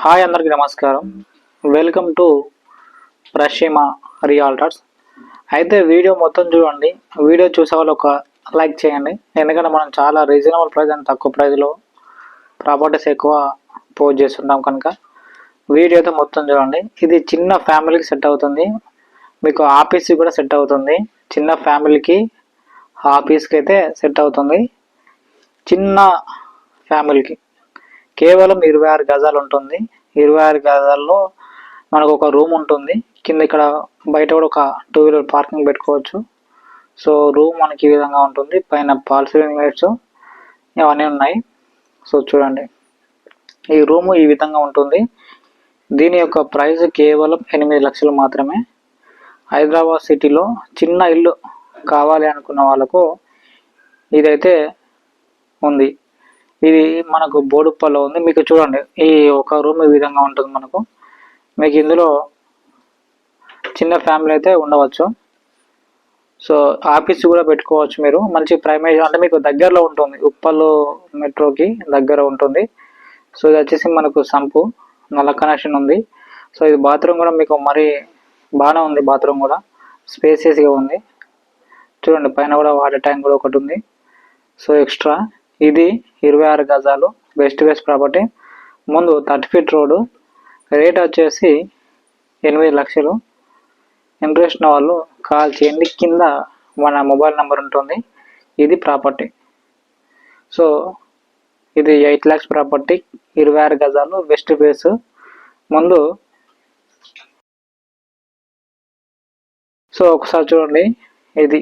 Hi అందరికీ నమస్కారం. Welcome to Rasheema realtors అయితే వీడియో మొత్తం చూడండి. వీడియో చూసే వాళ్ళు ఒక లైక్ చేయండి. ఎందుకంటే మనం చాలా రీజనబుల్ ప్రైస్ అండ్ తక్కువ ప్రైస్లో ప్రాపర్టీస్ ఎక్కువ పోస్ట్ చేస్తుంటాం కనుక వీడియో అయితే మొత్తం చూడండి. ఇది చిన్న ఫ్యామిలీకి సెట్ అవుతుంది. మీకు ఆఫీస్కి కూడా సెట్ అవుతుంది. చిన్న ఫ్యామిలీకి ఆఫీస్కి అయితే సెట్ అవుతుంది. చిన్న ఫ్యామిలీకి కేవలం ఇరవై ఆరు గజాలు ఉంటుంది. ఇరవై ఆరు గజాల్లో మనకు ఒక రూమ్ ఉంటుంది. కింద ఇక్కడ బయట కూడా ఒక టూ వీలర్ పార్కింగ్ పెట్టుకోవచ్చు. సో రూమ్ మనకి ఈ విధంగా ఉంటుంది. పైన పాల్ సీలింగ్ లైట్స్ ఇవన్నీ ఉన్నాయి. సో చూడండి. ఈ రూము ఈ విధంగా ఉంటుంది. దీని యొక్క ప్రైస్ కేవలం ఎనిమిది లక్షలు మాత్రమే. హైదరాబాద్ సిటీలో చిన్న ఇల్లు కావాలి అనుకున్న వాళ్ళకు ఇదైతే ఉంది. ఇది మనకు బోడుప్పలో ఉంది. మీకు చూడండి. ఈ ఒక రూమ్ ఈ విధంగా ఉంటుంది మనకు. మీకు ఇందులో చిన్న ఫ్యామిలీ అయితే ఉండవచ్చు. సో ఆఫీస్ కూడా పెట్టుకోవచ్చు మీరు. మంచి ప్రైమేజ్ అంటే మీకు దగ్గరలో ఉంటుంది. ఉప్పల్ మెట్రోకి దగ్గర ఉంటుంది. సో ఇది వచ్చేసి మనకు సంపు. నల్ల కనెక్షన్ ఉంది. సో ఇది బాత్రూమ్ కూడా మీకు మరీ బాగానే ఉంది బాత్రూమ్ కూడా. స్పేసియస్గా ఉంది. చూడండి పైన కూడా వాటర్ ట్యాంక్ కూడా ఒకటి ఉంది. సో ఎక్స్ట్రా ఇది ఇరవై ఆరు గజాలు వెస్ట్ వెస్ట్ ప్రాపర్టీ ముందు థర్టీ ఫీట్ రోడ్డు రేట్ వచ్చేసి ఎనిమిది లక్షలు. ఇంట్రెస్ట్ ఉన్న వాళ్ళు కాల్ చేయండి కింద మన మొబైల్ నెంబర్ ఉంటుంది. ఇది ప్రాపర్టీ సో ఇది ఎయిట్ ల్యాక్స్ ప్రాపర్టీ ఇరవై ఆరు గజాలు వెస్ట్ ఫేస్ ముందు సో ఒకసారి చూడండి ఇది.